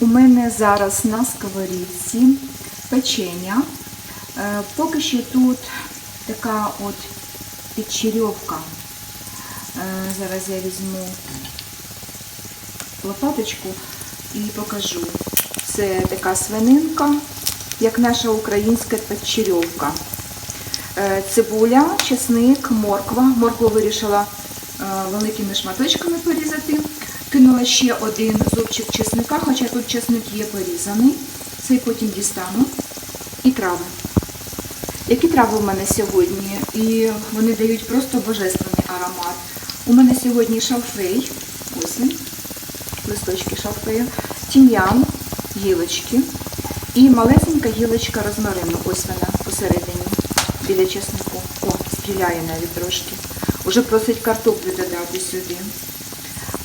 У мене зараз на сковорідці печення. Е, Поки що тут така от підчерьовка. Е, Зараз я візьму лопаточку і покажу. Це така свининка, як наша українська підчерьовка. Е, Цибуля, чесник, морква. Моркву вирішила великими шматочками порізати. Кинула ще один зубчик чесника, хоча тут чесник є порізаний. Цей потім дістану. І трави. Які трави у мене сьогодні? І вони дають просто божественний аромат. У мене сьогодні шалфей. Ось він. Листочки шалфею. Тім'ян, гілочки. І малесенька гілочка розмарину. Ось вона посередині, біля чеснику. О, стріляє навіть трошки. Уже просить картоплю додати сюди.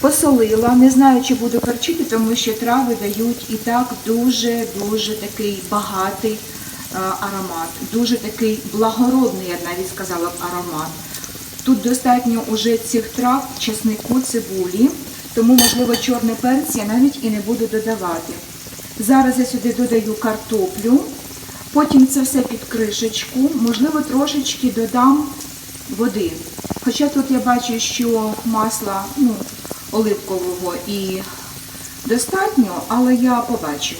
Посолила, не знаю, чи буду перчити, тому що трави дають і так дуже-дуже такий багатий е, аромат, дуже такий благородний, я навіть сказала б, аромат. Тут достатньо уже цих трав, чеснику, цибулі, тому, можливо, чорний перець я навіть і не буду додавати. Зараз я сюди додаю картоплю, потім це все під кришечку, можливо, трошечки додам води. Хоча тут я бачу, що масла ну, оливкового і достатньо, але я побачу.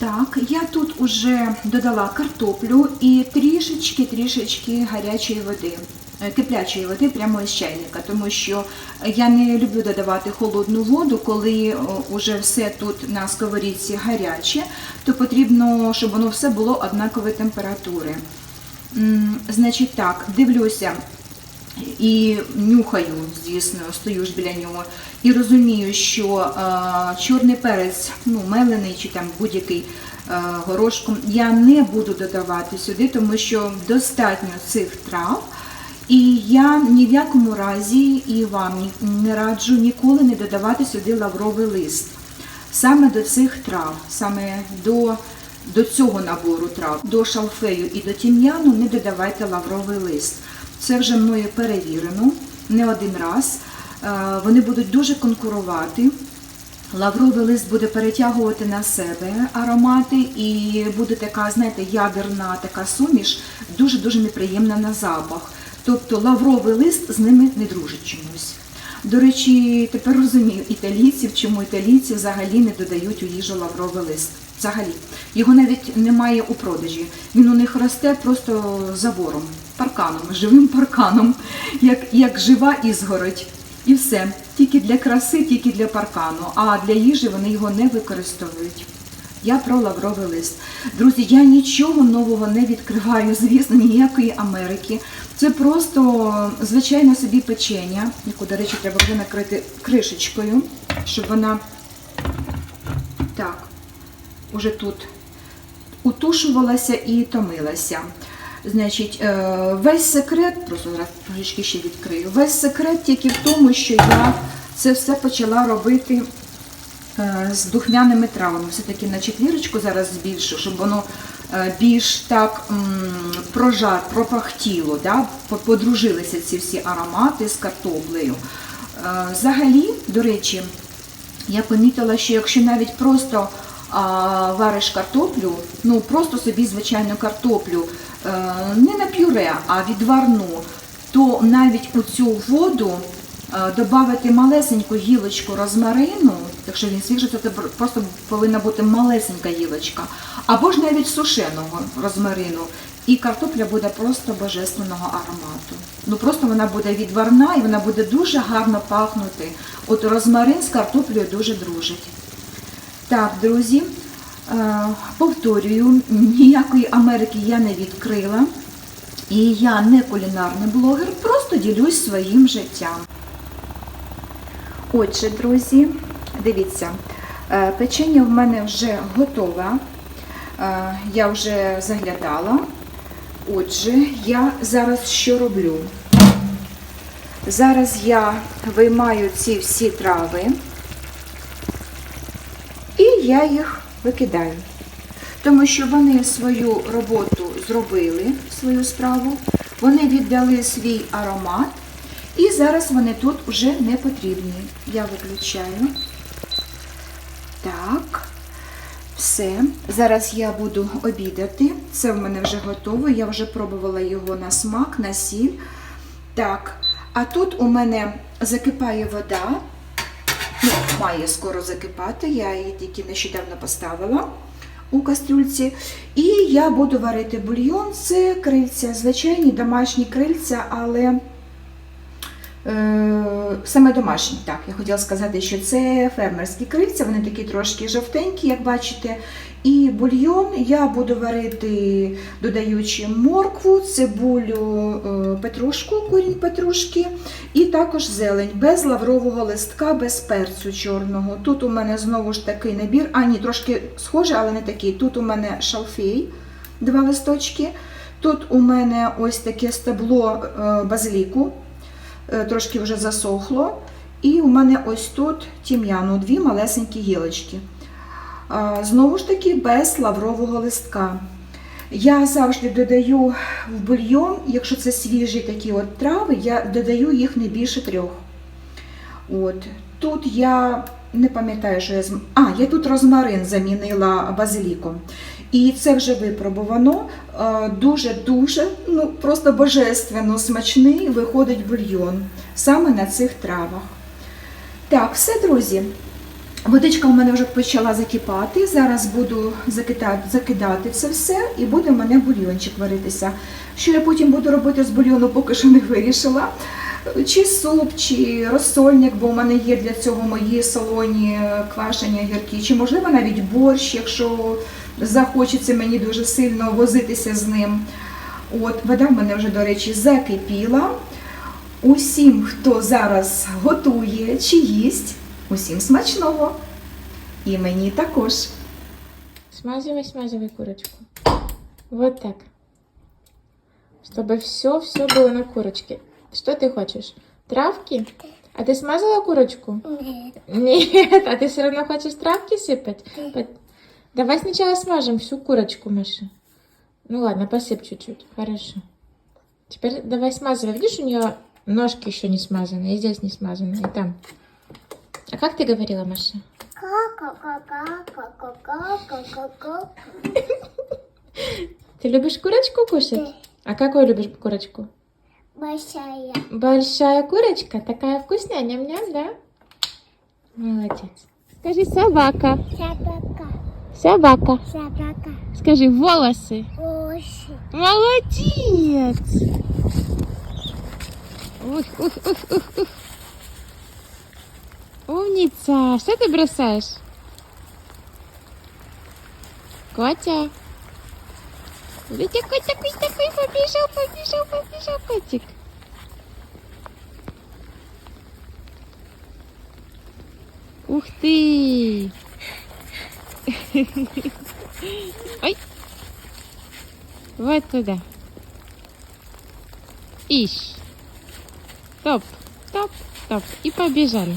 Так, я тут уже додала картоплю і трішечки-трішечки гарячої води, е, киплячої води прямо із чайника, тому що я не люблю додавати холодну воду, коли о, уже все тут на сковорідці гаряче, то потрібно, щоб воно все було однакової температури. Значить так, дивлюся і нюхаю, звісно, стою ж біля нього, і розумію, що е, чорний перець, ну, мелений чи там будь-який е, горошком, я не буду додавати сюди, тому що достатньо цих трав. І я ні в якому разі і вам не раджу ніколи не додавати сюди лавровий лист. Саме до цих трав, саме до, до цього набору трав, до шалфею і до тім'яну не додавайте лавровий лист. Це вже мною перевірено не один раз. Е, Вони будуть дуже конкурувати. Лавровий лист буде перетягувати на себе аромати і буде така, знаєте, ядерна така суміш, дуже-дуже неприємна на запах. Тобто лавровий лист з ними не дружить чомусь. До речі, тепер розумію італійців, чому італійці взагалі не додають у їжу лавровий лист. Взагалі. Його навіть немає у продажі. Він у них росте просто забором, парканом, живим парканом, як, як жива ізгородь. І все. Тільки для краси, тільки для паркану, а для їжі вони його не використовують. Я про лавровий лист. Друзі, я нічого нового не відкриваю, звісно, ніякої Америки. Це просто звичайно собі печення, яку, до речі, треба вже накрити кришечкою, щоб вона так, уже тут утушувалася і томилася. Значить, е, весь секрет, просто зараз трошечки ще відкрию. Весь секрет тільки в тому, що я це все почала робити е, з духмяними травами. Все-таки на четвірочку зараз збільшу, щоб воно е, більш так прожар, пропахтіло, да? подружилися ці всі аромати з картоплею. Е, Взагалі, до речі, я помітила, що якщо навіть просто вариш картоплю, ну просто собі звичайну картоплю, е, не на пюре, а відварну, то навіть у цю воду е, додати малесеньку гілочку розмарину, якщо він свіжий, то це просто повинна бути малесенька гілочка, або ж навіть сушеного розмарину. І картопля буде просто божественного аромату. Ну просто вона буде відварна і вона буде дуже гарно пахнути. От розмарин з картоплею дуже дружить. Так, друзі, е, повторюю, ніякої Америки я не відкрила. І я не кулінарний блогер, просто ділюсь своїм життям. Отже, друзі, дивіться, е, печення в мене вже готове. Е, Я вже заглядала. Отже, я зараз що роблю? Зараз я виймаю ці всі трави я їх викидаю. Тому що вони свою роботу зробили, свою справу, вони віддали свій аромат, і зараз вони тут вже не потрібні. Я виключаю. Так. Все. Зараз я буду обідати. Це в мене вже готове. Я вже пробувала його на смак, на сіль. Так. А тут у мене закипає вода. Ну, має скоро закипати. Я її тільки нещодавно поставила у кастрюльці. І я буду варити бульйон. Це крильця, звичайні домашні крильця, але Е, Саме домашні, так, я хотіла сказати, що це фермерські крильця, вони такі трошки жовтенькі, як бачите. І бульйон я буду варити, додаючи моркву, цибулю, е, петрушку, корінь петрушки, і також зелень, без лаврового листка, без перцю чорного. Тут у мене знову ж такий набір, а ні, трошки схоже, але не такий. Тут у мене шалфей, два листочки. Тут у мене ось таке стебло е, базиліку трошки вже засохло. І у мене ось тут тім'яну, дві малесенькі гілочки. Знову ж таки, без лаврового листка. Я завжди додаю в бульйон, якщо це свіжі такі от трави, я додаю їх не більше трьох. От. Тут я не пам'ятаю, що я зм... А, я тут розмарин замінила базиліком. І це вже випробувано. Дуже-дуже, ну просто божественно смачний виходить бульйон саме на цих травах. Так, все, друзі. Водичка у мене вже почала закипати. Зараз буду закидати, закидати це все і буде в мене бульйончик варитися. Що я потім буду робити з бульйону, поки що не вирішила. Чи суп, чи розсольник, бо у мене є для цього мої солоні е, квашені огірки, чи можливо навіть борщ, якщо захочеться мені дуже сильно возитися з ним. От, вода в мене вже, до речі, закипіла. Усім, хто зараз готує чи їсть, усім смачного. І мені також. Смазывай, смазывай курочку. Вот так. Чтобы все-все было на курочке. Что ты хочешь? Травки? А ты смазала курочку? Нет. Нет, а ты все равно хочешь травки сыпать? Нет. Давай сначала смажем всю курочку, Маша. Ну ладно, посыпь чуть-чуть. Хорошо. Теперь давай смазывай. Видишь, у нее ножки еще не смазаны, и здесь не смазаны, и там. А как ты говорила, Маша? Ты любишь курочку кушать? А какую любишь курочку? Большая. Большая курочка, такая вкусная, ням-ням, да? Молодец. Скажи собака. Собака. Собака. Собака. Скажи волосы. Уши. Молодец. Ух, ух, ух, ух, ух. Умница. Что ты бросаешь? Котя. Котя, побежал, побежал, побежал, котик. Ух ты! Ой! Вот туда. Ищ. Топ, топ, топ. И побежали.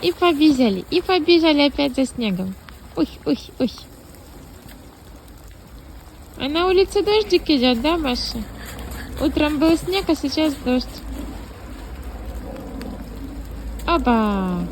И побежали. И побежали опять за снегом. Ух, ух, ух. А на улице дождик идет, да, Маша? Утром был снег, а сейчас дождь. Оба!